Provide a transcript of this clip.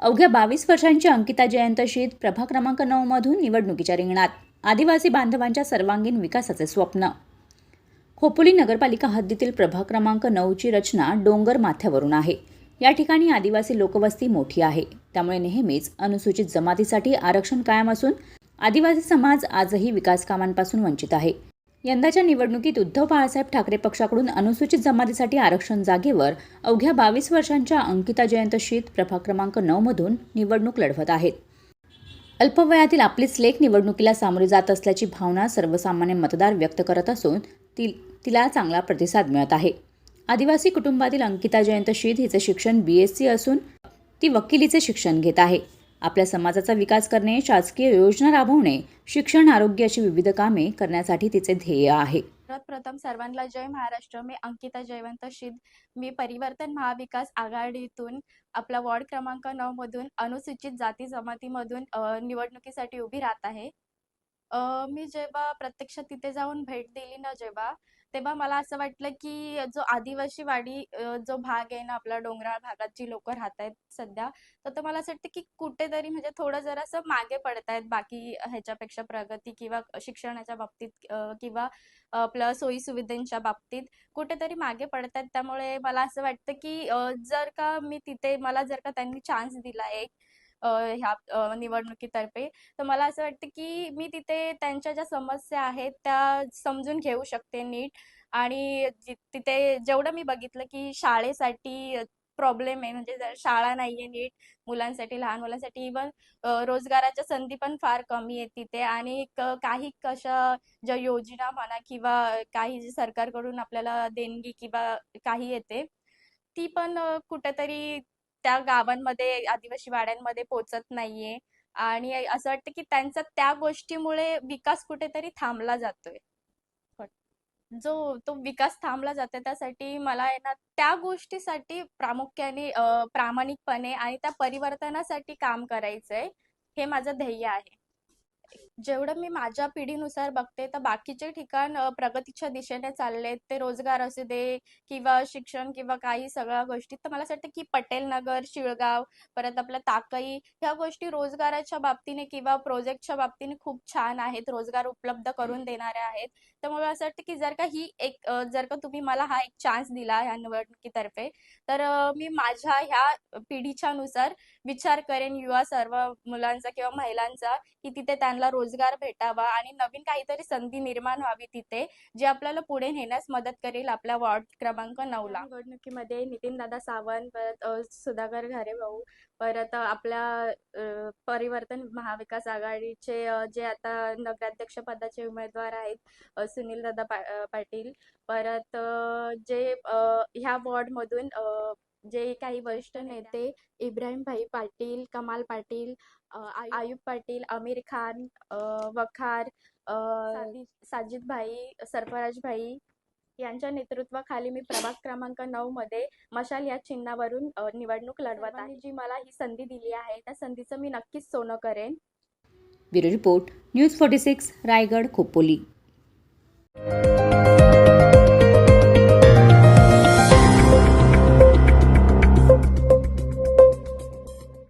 अवघ्या बावीस वर्षांची अंकिता जयंत शीत प्रभाग क्रमांक नऊ मधून निवडणुकीच्या रिंगणात. आदिवासी बांधवांच्या सर्वांगीण विकासाचे स्वप्न. खोपोली नगरपालिका हद्दीतील प्रभा क्रमांक नऊची रचना डोंगर माथ्यावरून आहे. या ठिकाणी आदिवासी लोकवस्ती मोठी आहे. त्यामुळे नेहमीच अनुसूचित जमातीसाठी आरक्षण कायम असून आदिवासी समाज आजही विकास कामांपासून वंचित आहे. यंदाच्या निवडणुकीत उद्धव बाळासाहेब ठाकरे पक्षाकडून अनुसूचित जमातीसाठी आरक्षण जागेवर अवघ्या बावीस वर्षांच्या अंकिता जयंत शीत प्रभाग क्रमांक नऊमधून निवडणूक लढवत आहेत. अल्पवयातील आपलीच लेख निवडणुकीला सामोरी जात असल्याची भावना सर्वसामान्य मतदार व्यक्त करत असून ती तिला चांगला प्रतिसाद मिळत आहे. आदिवासी कुटुंबातील अंकिता जयंत शीत हिचे शिक्षण बी एस सी असून ती वकिलीचे शिक्षण घेत आहे. आपल्या समाजाचा विकास करणे शासकीय योजना राबवणे शिक्षण आरोग्य अशी विविध कामे करण्यासाठी तिचे ध्येय आहे. प्रथम सर्वांना जय महाराष्ट्र मी अंकिता जयवंत शिद. मी परिवर्तन महाविकास आघाडीतून आपला वॉर्ड क्रमांक नऊ मधून अनुसूचित जाती जमातीमधून निवडणुकीसाठी उभी राहत आहे. अ, मी जेव्हा प्रत्यक्ष तिथे जाऊन भेट दिली ना जेव्हा तेव्हा मला असं वाटलं की जो आदिवासी वाडी अ, जो भाग आहे ना आपला डोंगराळ भागात जी लोक राहत आहेत सध्या तर ते मला असं वाटतं की कुठेतरी म्हणजे थोडं जरासं मागे पडतायत बाकी ह्याच्यापेक्षा प्रगती किंवा शिक्षणाच्या बाबतीत अ, किंवा आपल्या सोयी सुविधांच्या बाबतीत कुठेतरी मागे पडतायत. त्यामुळे मला असं वाटतं की अ, जर का मी तिथे मला जर का त्यांनी चान्स दिला एक ह्या निवडणुकीतर्फे. तर मला असं वाटतं की मी तिथे त्यांच्या ज्या समस्या आहेत त्या समजून घेऊ शकते नीट. आणि तिथे जेवढं मी बघितलं की शाळेसाठी प्रॉब्लेम आहे म्हणजे जर शाळा नाहीये नीट मुलांसाठी लहान मुलांसाठी इवन रोजगाराच्या संधी पण फार कमी आहेत तिथे. आणि काही कशा ज्या योजना म्हणा किंवा काही जे सरकारकडून आपल्याला देणगी किंवा काही येते ती पण कुठेतरी त्या गावांमध्ये आदिवासी वाड्यांमध्ये पोचत नाहीये. आणि असं वाटतं की त्यांचा त्या गोष्टीमुळे विकास कुठेतरी थांबला जातोय. जो तो विकास थांबला जातोय त्यासाठी मला आहे ना त्या गोष्टीसाठी प्रामुख्याने प्रामाणिकपणे आणि त्या परिवर्तनासाठी काम करायचंय हे माझं ध्येय आहे. जेवढं मी माझ्या पिढीनुसार बघते तर बाकीचे ठिकाण प्रगतीच्या दिशेने चाललेत. ते रोजगार असू दे किंवा शिक्षण किंवा काही सगळ्या गोष्टी. तर मला असं वाटतं की पटेल नगर शिळगाव परत आपलं ताकई ह्या गोष्टी रोजगाराच्या बाबतीने किंवा प्रोजेक्टच्या बाबतीने खूप छान आहेत. रोजगार उपलब्ध करून देणाऱ्या आहेत. त्यामुळे असं वाटतं की जर का ही एक जर का तुम्ही मला हा एक चान्स दिला ह्या निवडणुकीतर्फे तर मी माझ्या ह्या पिढीच्या नुसार विचार करेन युवा सर्व मुलांचा किंवा महिलांचा की तिथे त्यांना रोजगार भेटावा आणि नवीन काहीतरी संधी निर्माण व्हावी तिथे जे आपल्याला पुढे नेण्यास मदत करेल आपल्या वॉर्ड क्रमांक नऊला निवडणुकीमध्ये नितीन दादा सावंत परत सुधाकर घारे भाऊ परत आपल्या परिवर्तन महाविकास आघाडीचे जे आता नगराध्यक्ष पदाचे उमेदवार आहेत सुनील दादा पाटील परत जे ह्या वॉर्डमधून मधून जे काही वरिष्ठ नेते इब्राहिम भाई पाटील कमाल पाटील आयुब पाटील आमिर खान अ, वखार अ, साजिद. भाई सरफराज भाई यांच्या नेतृत्वाखाली मी प्रभाग क्रमांक नऊ मध्ये मशाल या चिन्हावरून निवडणूक लढवत आहे. जी मला ही संधी दिली आहे त्या संधीचं मी नक्कीच सोनं करेन. Bureau report news forty six Raigad Khopoli.